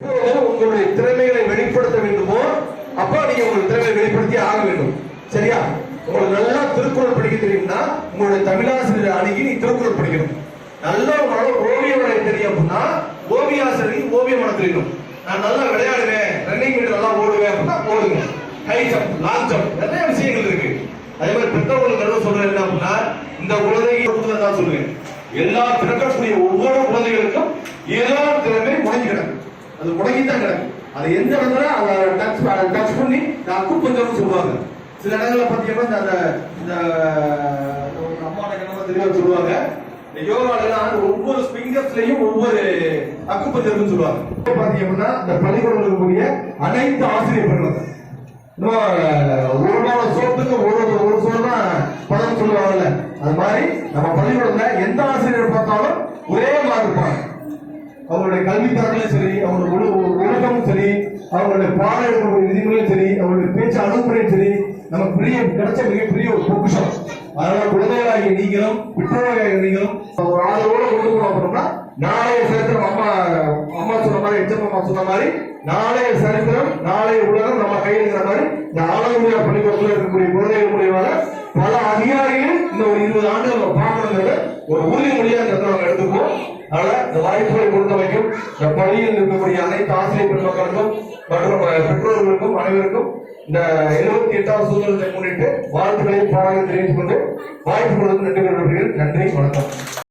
உங்களுடைய திறமைகளை வெளிப்படுத்த வேண்டுமோ அப்போ நீங்க உங்களுடைய திறமையை வெளிப்படுத்தி ஆக வேண்டும். சரியா? உங்களுக்கு நல்லா திருக்குறள் படிக்க தெரியும்னா உங்களுடைய தமிழாசிரியர் அணுகி நீ திருக்குறள் படிக்கணும். நல்லா உங்களால ஓவியம் வரைய தெரியும் அப்படின்னா ஓவிய ஆசிரியருக்கு ஓவியம் வர தெரியணும் நான் நல்லா விளையாடுவேன் ரன்னிங் மீட்டர் நல்லா ஓடுவேன் அப்படின்னா ஓடுங்க ஹை ஜம்ப் லாங் ஜம்ப் நிறைய விஷயங்கள் இருக்கு. அதே மாதிரி பெற்றோர்களுக்கு என்ன சொல்றேன் என்ன அப்படின்னா இந்த குழந்தைங்க தான் சொல்லுவேன் எல்லா பிறக்கக்கூடிய ஒவ்வொரு குழந்தைகளுக்கும் ஏதோ திறமை முடங்கி அது முடங்கி தான் கிடக்கு. அது எந்த இடத்துல? அதை டச் டச் பண்ணி அக்கு பஞ்சம்னு சொல்லுவாங்க. சில இடங்கள்ல பார்த்தீங்கன்னா இந்த இந்த இந்த கிணமா தெளிவா சொல்லுவாங்க? இந்த யோகாலாம் ஒவ்வொரு ஸ்பிங்கர்ஸ்லயும் ஒவ்வொரு அக்கு பஞ்சம்னு சொல்லுவாங்க இப்ப அப்படின்னா இந்த பள்ளிக்கூடம் இருக்கக்கூடிய அனைத்து ஆசிரியர் பெண்கள் ஒரு நாள் சோத்துக்கு ஒரு ஒரு சோறு தான் பணம் சொல்லுவாங்கல்ல. அது மாதிரி நம்ம பள்ளிக்கூடத்துல எந்த ஆசிரியர் பார்த்தாலும் ஒரே மாதிரி இருப்பாங்க. அவங்களுடைய கல்வி தரங்களும் சரி அவங்க சரி அவங்களுடைய பாடம் எடுக்கக்கூடிய விதிமுறையும் சரி அவங்களுடைய பேச்சு அணுகுமுறையும் சரி நமக்கு பெரிய கிடைச்ச மிகப்பெரிய ஒரு பொக்கிஷம். அதனால குழந்தைகளாகிய நீங்களும் பெற்றோர்களாகிய நீங்களும் ஒரு ஆதரவோட கொண்டு போனோம் அப்படின்னா நாளைய சரித்திரம் அம்மா அம்மா சொன்ன மாதிரி எச்சம் அம்மா சொன்ன மாதிரி நாளைய சரித்திரம் நாளைய உலகம் நம்ம கையில் இருக்கிற மாதிரி இந்த ஆலங்குடியா பள்ளிக்கூடத்தில் இருக்கக்கூடிய குழந்தைகள் மூலியமாக பல அதிகாரிகள் இந்த ஒரு இருபது ஆண்டுகள் நம்ம பார்க்கணுங்கிறத ஒரு உறுதிமொழியா இந்த நம்ம எடுத்துப்போம் அதனால இந்த வாய்ப்புகளை பொறுத்த வரைக்கும் இந்த பள்ளியில் இருக்கக்கூடிய அனைத்து ஆசிரியர் பெருமக்களுக்கும் மற்றும் பெற்றோர்களுக்கும் அனைவருக்கும் இந்த எழுபத்தி எட்டாவது சுதந்திரத்தை முன்னிட்டு வாழ்த்துக்களை பாராட்டு தெரிவித்துக் கொண்டு வாய்ப்பு கொடுத்து நன்றி நன்றி வணக்கம்.